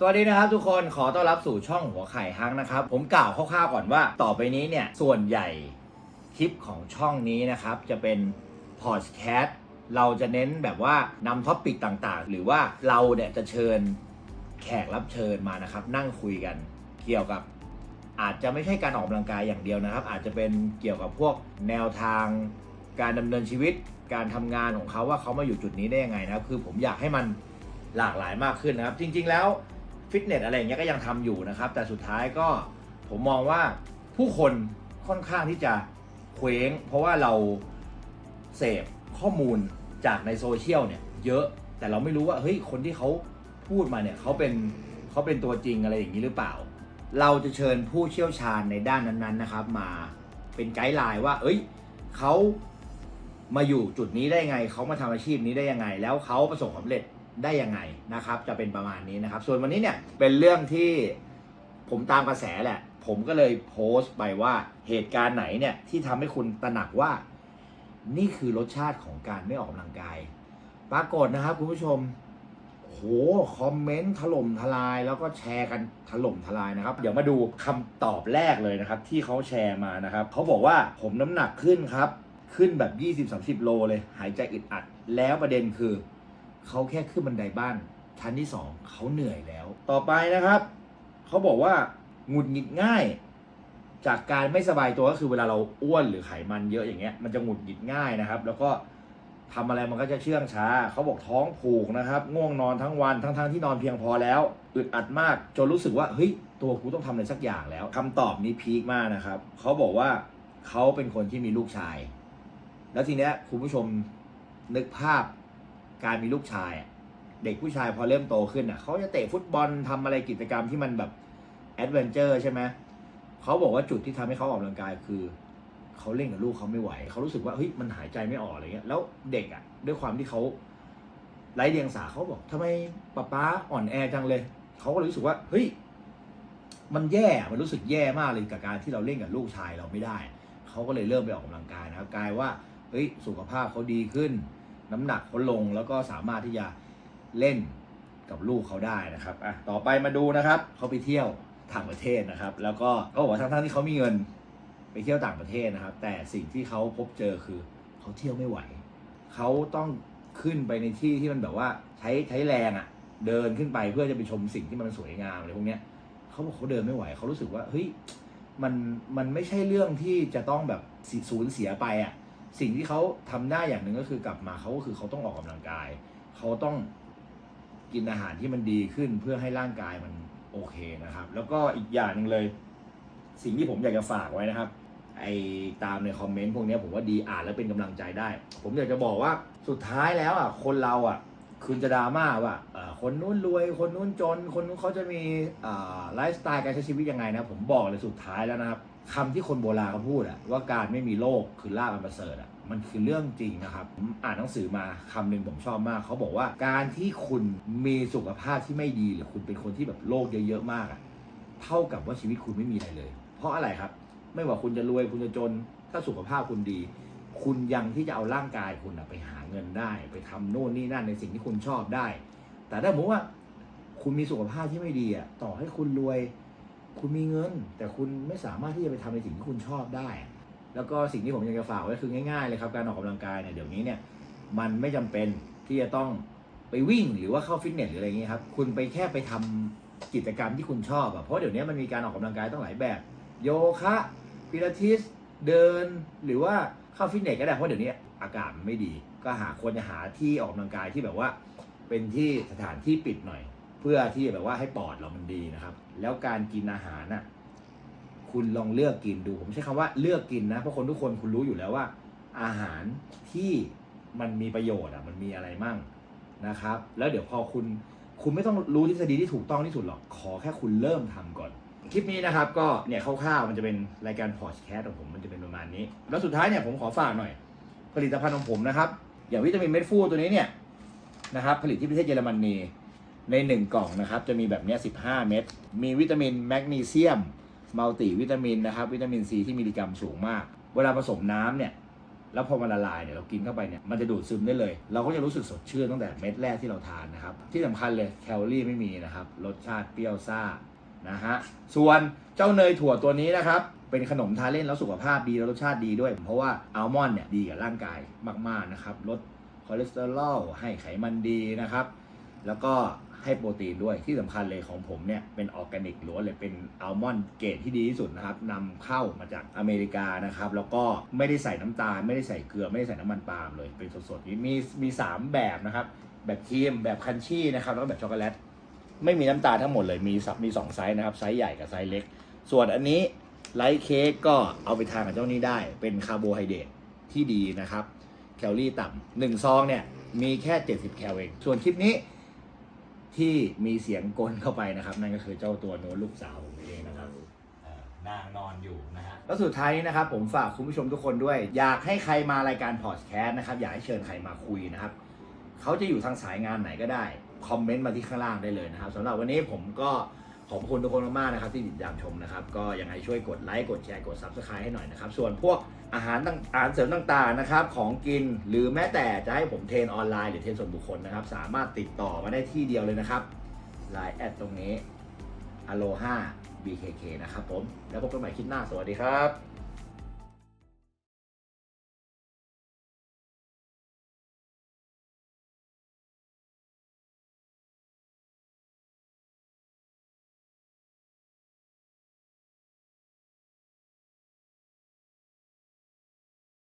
สวัสดีนะครับทุกคนขอต้อนรับสู่ช่องหัวไข่ฮังนะครับ ผมกล่าวคร่าวๆก่อนว่าต่อไปนี้เนี่ย ส่วนใหญ่คลิปของช่องนี้นะครับ จะเป็นพอดแคสต์เราจะเน้นแบบว่านำท็อปิกต่างๆ หรือว่าเราเนี่ยจะเชิญแขกรับเชิญมานะครับ นั่งคุยกันเกี่ยวกับ อาจจะไม่ใช่การออกกำลังกายอย่างเดียวนะครับ อาจจะเป็นเกี่ยวกับพวกแนวทางการดำเนินชีวิต การทำงานของเขาว่าเขามาอยู่จุดนี้ได้ยังไงนะครับ คือผมอยากให้มันหลากหลายมากขึ้นนะครับ จริง ๆ แล้ว ฟิตเนสอะไรอย่างเงี้ยก็ยังทำอยู่นะครับ แต่สุดท้ายก็ผมมองว่าผู้คนค่อนข้างที่จะเคว้ง เพราะว่าเราเสพข้อมูลจากในโซเชียลเนี่ยเยอะแต่เราไม่รู้ว่าเฮ้ยคนที่เขาพูดมาเนี่ยเขาเป็นเขาเป็นตัวจริงอะไรอย่างนี้หรือเปล่า เราจะเชิญผู้เชี่ยวชาญในด้านนั้นๆนะครับ มาเป็นไกด์ไลน์ว่า เอ้ยเขามาอยู่จุดนี้ได้ไงเขามาทำอาชีพนี้ได้ยังไง แล้วเขาประสบความสำเร็จ ได้ยังไงนะครับ จะเป็นประมาณนี้นะครับ ส่วนวันนี้เนี่ยเป็นเรื่องที่ผมตามกระแสแหละ ผมก็เลยโพสต์ไปว่าเหตุการณ์ไหนเนี่ยที่ทำให้คุณตระหนักว่า นี่คือรสชาติของการไม่ออกกำลังกาย ปรากฏนะครับคุณผู้ชมโหคอมเมนต์ถล่มทลายแล้วก็แชร์กันถล่มทลายนะครับ เดี๋ยวมาดูคำตอบแรกเลยนะครับ ที่เขาแชร์มานะครับเขาบอกว่าผมน้ำหนักขึ้นครับ ขึ้นแบบ 20-30 โลเลย หายใจอึดอัด แล้วประเด็นคือ เขาแค่ขึ้นบันไดบ้านชั้นที่2เขาเหนื่อยแล้ว ต่อไปนะครับ เขาบอกว่าหงุดหงิดง่าย จากการไม่สบายตัวก็คือเวลาเราอ้วนหรือไขมันเยอะอย่างเงี้ยมันจะหงุดหงิดง่ายนะครับ แล้วก็ทำอะไรมันก็จะเชื่องช้า เขาบอกท้องผูกนะครับ ง่วงนอนทั้งวันทั้งๆที่นอนเพียงพอแล้วอึดอัดมากจนรู้สึกว่าเฮ้ยตัวกูต้องทำอะไรสักอย่างแล้วคำตอบนี้พีคมากนะครับเขาบอกว่าเขาเป็นคนที่มีลูกชาย แล้วทีเนี้ยคุณผู้ชมนึกภาพ การมีลูกชายเด็กผู้ชายพอเริ่มโตขึ้นอะเขาจะเตะฟุตบอลทำอะไรกิจกรรมที่มันแบบแอดเวนเจอร์ใช่ไหมเขาบอกว่าจุดที่ทำให้เขาออกกำลังกายคือเขาเล่นกับลูกเขาไม่ไหว เขารู้สึกว่าเฮ้ยมันหายใจไม่ออกอะไรเงี้ยแล้วเด็กอะด้วยความที่เขาไร้เดียงสาเขาบอกทำไมป๊าป๊าอ่อนแอจังเลยเขาก็เลยรู้สึกว่าเฮ้ยมันแย่มันรู้สึกแย่มากเลยกับการที่เราเล่นกับลูกชายเราไม่ได้เขาก็เลยเริ่มไปออกกำลังกายนะครับกลายว่าเฮ้ยสุขภาพเขาดีขึ้น น้ำหนักเขาลงแล้วก็สามารถที่จะเล่นกับลูกเขาได้นะครับอะต่อไปมาดูนะครับเขาไปเที่ยวต่างประเทศนะครับ แล้วก็เขาบอกว่าทั้งๆที่เขามีเงินไปเที่ยวต่างประเทศนะครับ แต่สิ่งที่เขาพบเจอคือเขาเที่ยวไม่ไหวเขาต้องขึ้นไปในที่ที่มันแบบว่าใช้ใช้แรงอะ่ะ เดินขึ้นไปเพื่อจะไปชมสิ่งที่มันสวยงามอะไรพวกเนี้ยเขาบอกเขาเดินไม่ไหวเขารู้สึกว่าเฮ้ยมันมันไม่ใช่เรื่องที่จะต้องแบบสูญเสียไปอะ่ะ สิ่งที่เขาทำได้อย่างหนึ่งก็คือกลับมาเขาก็คือเขาต้องออกกำลังกาย เขาต้องกินอาหารที่มันดีขึ้นเพื่อให้ร่างกายมันโอเคนะครับ แล้วก็อีกอย่างหนึ่งเลย สิ่งที่ผมอยากจะฝากไว้นะครับ ไอตามในคอมเมนต์พวกนี้ผมว่าดีอ่านแล้วเป็นกำลังใจได้ ผมอยากจะบอกว่าสุดท้ายแล้วอะคนเราอะคุณจะดราม่าว่าคนนู้นรวย คนนู้นจน คนนู้นเขาจะมีไลฟ์สไตล์การใช้ชีวิตยังไงนะ ผมบอกเลยสุดท้ายแล้วนะครับ คำที่คนโบราณเขาพูดอะว่าการไม่มีโรคคือลาบอันประเสริฐอะมันคือเรื่องจริงนะครับผมอ่านหนังสือมาคำหนึ่งผมชอบมาก เขาบอกว่าการที่คุณมีสุขภาพที่ไม่ดีหรือคุณเป็นคนที่แบบโรคเยอะๆมากอะเท่ากับว่าชีวิตคุณไม่มีอะไรเลย เพราะอะไรครับ ไม่ว่าคุณจะรวยคุณจะจน ถ้าสุขภาพคุณดี คุณยังที่จะเอาร่างกายคุณอะไปหาเงินได้ ไปทำโน่นนี่นั่นในสิ่งที่คุณชอบได้ แต่ถ้าสมมติว่าคุณมีสุขภาพที่ไม่ดีอะต่อให้คุณรวย คุณมีเงิน แต่คุณไม่สามารถที่จะไปทำในสิ่งที่คุณชอบได้ แล้วก็สิ่งที่ผมอยากจะฝากไว้คือง่ายๆเลยครับการออกกำลังกายเนี่ยเดี๋ยวนี้เนี่ยมันไม่จำเป็นที่จะต้องไปวิ่งหรือว่าเข้าฟิตเนสหรืออะไรอย่างเงี้ยครับคุณไปแค่ไปทำกิจกรรมที่คุณชอบอะเพราะเดี๋ยวนี้มันมีการออกกำลังกายต้องหลายแบบ โยคะพิลาทิสเดินหรือว่าเข้าฟิตเนสก็ได้เพราะเดี๋ยวนี้อากาศมันไม่ดี ก็หาควรจะหาที่ออกกำลังกายที่แบบว่า เป็นที่สถานที่ปิดหน่อย เพื่อที่แบบว่าให้ปอดเรามันดีนะครับ แล้วการกินอาหารน่ะคุณลองเลือกกินดู ผมใช้คำว่าเลือกกินนะ เพราะคนทุกคนคุณรู้อยู่แล้วว่า อาหารที่มันมีประโยชน์อะ มันมีอะไรมั่งนะครับ แล้วเดี๋ยวพอคุณคุณไม่ต้องรู้ทฤษฎีที่ถูกต้องที่สุดหรอก ขอแค่คุณเริ่มทำก่อน คลิปนี้นะครับ ก็เนี่ยคร่าวๆมันจะเป็นรายการพอดแคสต์ของผมมันจะเป็นประมาณนี้ แล้วสุดท้ายเนี่ยผมขอฝากหน่อย ผลิตภัณฑ์ของผมนะครับ อย่างวิตามินเม็ดฟูตัวนี้เนี่ยนะครับ ผลิตที่ประเทศเยอรมนี ใน 1 กล่องนะครับ จะมีแบบเนี้ย15 เม็ด มีวิตามินแมกนีเซียม มัลติวิตามินนะครับ วิตามินซีที่มีมิลลิกรัมสูงมาก เวลาผสมน้ำเนี่ย แล้วพอมันละลายเนี่ย เรากินเข้าไปเนี่ย มันจะดูดซึมได้เลย เราก็จะรู้สึกสดชื่นตั้งแต่เม็ดแรกที่เราทานนะครับ ที่สำคัญเลยแคลอรี่ไม่มีนะครับ รสชาติเปรี้ยวซ่า นะฮะ ส่วนเจ้าเนยถั่วตัวนี้นะครับ เป็นขนมทานเล่นแล้วสุขภาพดีแล้วรสชาติดีด้วย เพราะว่าอัลมอนด์เนี่ยดีกับร่างกายมากๆนะครับ ลดคอเลสเตอรอลให้ไขมันดีนะครับ แล้วก็ ให้โปรตีนด้วยที่สำคัญเลยของผมเนี่ยเป็นออร์แกนิกล้วนเลยเป็นอัลมอนด์เกรดที่ดีที่สุดนะครับนำเข้ามาจากอเมริกานะครับ แล้วก็ไม่ได้ใส่น้ำตาล ไม่ได้ใส่เกลือ ไม่ได้ใส่น้ำมันปาล์มเลยเป็นสดๆนี้มีมีสามแบบนะครับ แบบครีมแบบคันชี่นะครับแล้วก็แบบช็อกโกแลตไม่มีน้ำตาลทั้งหมดเลยมีสับมีสองไซส์นะครับไซส์ใหญ่กับไซส์เล็ก ส่วนอันนี้ไลท์เค้กก็เอาไปทานกับเจ้านี้ได้ เป็นคาร์โบไฮเดรตที่ดีนะครับแคลอรี่ต่ำหนึ่งซองเนี่ยมีแค่ 70 แคลเองส่วนคลิปนี้ ที่มีเสียงกลเข้าไปนะครับ นั่นก็คือเจ้าตัวโน้ตลูกสาวผมเองนะครับเอ่อนางนอนอยู่นะฮะ แล้วสุดท้ายนี้นะครับ ผมฝากคุณผู้ชมทุกคนด้วย อยากให้ใครมารายการพอดแคสต์นะครับ อยากให้เชิญใครมาคุยนะครับ เขาจะอยู่ทางสายงานไหนก็ได้ คอมเมนต์มาที่ข้างล่างได้เลยนะครับสำหรับวันนี้ผมก็ ขอบคุณทุกคนมากๆนะครับที่ติดตามชมนะครับ ก็ยังไงช่วยกดไลค์กดแชร์กด Subscribe ให้หน่อยนะครับ ส่วนพวกอาหารต่างอาหารเสริมต่างๆนะครับ ของกินหรือแม้แต่จะให้ผมเทรนออนไลน์หรือเทรนส่วนบุคคลนะครับ สามารถติดต่อมาได้ที่เดียวเลยนะครับไลน์แอดตรงนี้ aloha bkk นะครับผม แล้วพบกันใหม่คลิปหน้าสวัสดีครับ